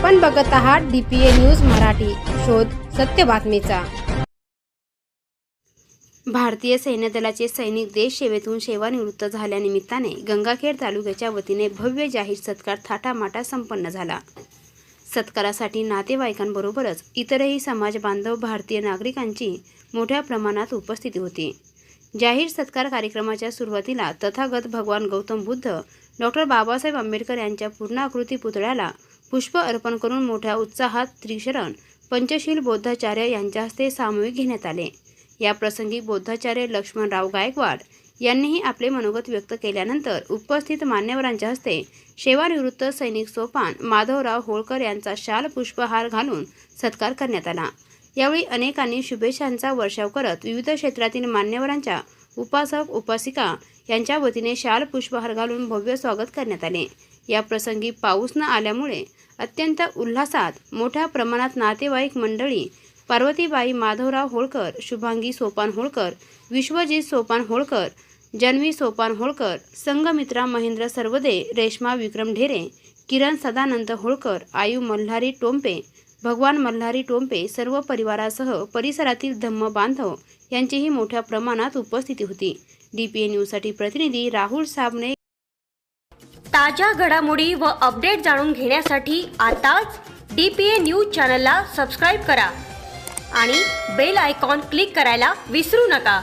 आपण बघत आहात डीपीए न्यूज मराठी. शोध सत्य बातमीचा. भारतीय सैन्य दलाचे सैनिक देश सेवेतून सेवानिवृत्त झाल्यानिमित्ताने गंगाखेड तालुक्याच्या वतीने भव्य जाहीर सत्कार थाटामाटा संपन्न झाला. सत्कारासाठी नातेवाईकांबरोबरच इतरही समाज बांधव भारतीय नागरिकांची मोठ्या प्रमाणात उपस्थिती होती. जाहीर सत्कार कार्यक्रमाच्या सुरुवातीला तथागत भगवान गौतम बुद्ध डॉक्टर बाबासाहेब आंबेडकर यांच्या पूर्णाकृती पुतळ्याला पुष्प अर्पण करून मोठ्या उत्साहात त्रिशरण पंचशील बौद्धाचार्य यांच्या हस्ते सामूहिक घेण्यात आले. या प्रसंगी बौद्धाचार्य लक्ष्मणराव गायकवाड यांनीही आपले मनोगत व्यक्त केल्यानंतर उपस्थित मान्यवरांच्या हस्ते सेवानिवृत्त सैनिक सोपान माधवराव होळकर यांचा शाल पुष्पहार घालून सत्कार करण्यात आला. यावेळी अनेकांनी शुभेच्छांचा वर्षाव करत विविध क्षेत्रातील मान्यवरांच्या उपासक उपासिका यांच्या वतीने शाल पुष्पहार घालून भव्य स्वागत करण्यात आले. या प्रसंगी पाऊस न आल्यामुळे अत्यंत उल्हासात मोठ्या प्रमाणात नातेवाईक मंडळी पार्वतीबाई माधवराव होळकर शुभांगी सोपान होळकर विश्वजित सोपान होळकर जन्मी सोपान होळकर संगमित्रा महेंद्र सर्वदे रेश्मा विक्रम ढेरे किरण सदानंद होळकर आयु मल्हारी टोंपे भगवान मल्हारी टोंपे सर्व परिवारासह परिसरातील धम्म बांधव यांचीही मोठ्या प्रमाणात उपस्थिती होती. डीपीए न्यूजसाठी प्रतिनिधी राहुल साबणे. ताज्या घडामोडी व अपडेट जाणून घेण्यासाठी आताच डी पी ए न्यूज चॅनलला सबस्क्राईब करा आणि बेल आयकॉन क्लिक करायला विसरू नका.